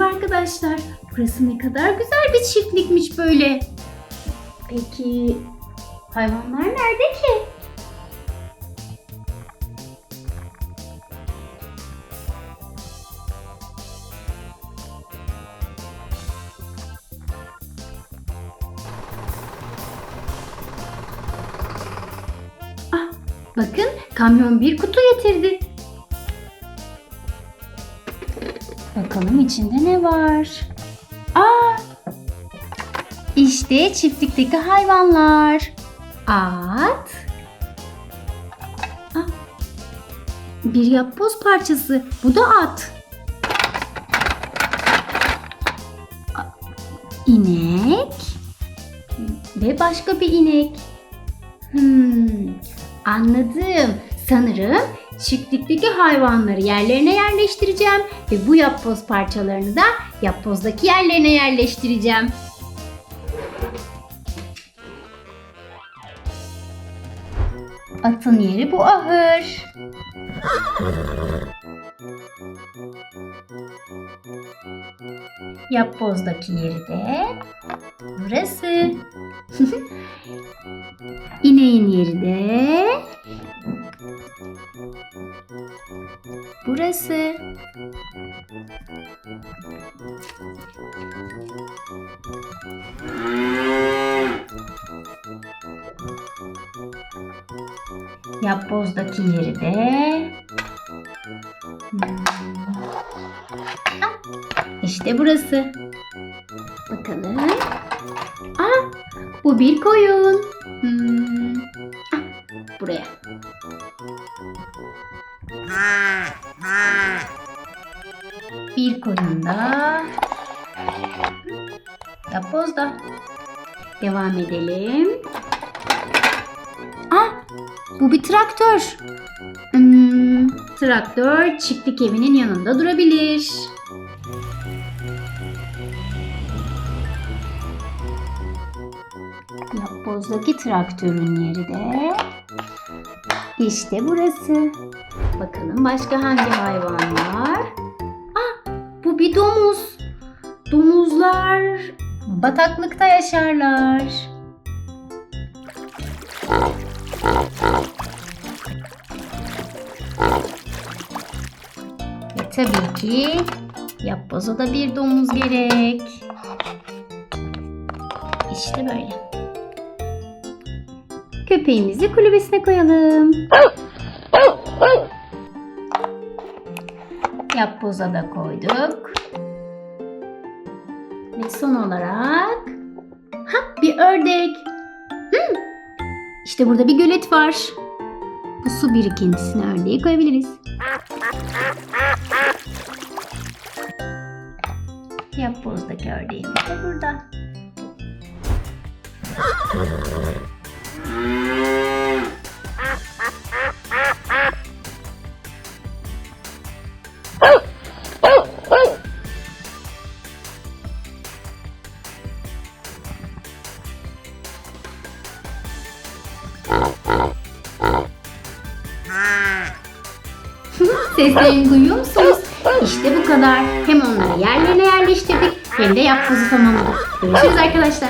arkadaşlar. Burası ne kadar güzel bir çiftlikmiş böyle. Peki hayvanlar nerede ki? Ah, bakın kamyon bir kutu getirdi. Bakalım içinde ne var? Aa! İşte çiftlikteki hayvanlar. At. Ah, bir yapboz parçası. Bu da at. İnek. Ve başka bir inek. Hmm, anladım. Sanırım çiftlikteki hayvanları yerlerine yerleştireceğim ve bu yapboz parçalarını da yapbozdaki yerlerine yerleştireceğim. Atın yeri bu ahır. Yapbozdaki yeri de burası. İneğin yeri de burası. Yapbozdaki yeri de Hmm. Ah, İşte burası. Bakalım. Aa, bu bir koyun. Hmm. Ah, buraya. Bir koyun da. Yapbozda. Devam edelim. Ah, bu bir traktör. Hmm, traktör çiftlik evinin yanında durabilir. Yapbozdaki traktörün yeri de işte burası. Bakalım başka hangi hayvan var? Domuzlar bataklıkta yaşarlar. Ve tabii ki yapboza da bir domuz gerek. İşte böyle. Köpeğimizi kulübesine koyalım. Yapboza da koyduk. Son olarak ha bir ördek. Hmm, İşte burada bir gölet var. Bu su birikintisine ördeği koyabiliriz. Yapbozdaki ördeğimiz de burada. Seslerini duyuyor musunuz? İşte bu kadar. Hem onları yerlerine yerleştirdik hem de yapbozu tamamladık. Görüşürüz arkadaşlar.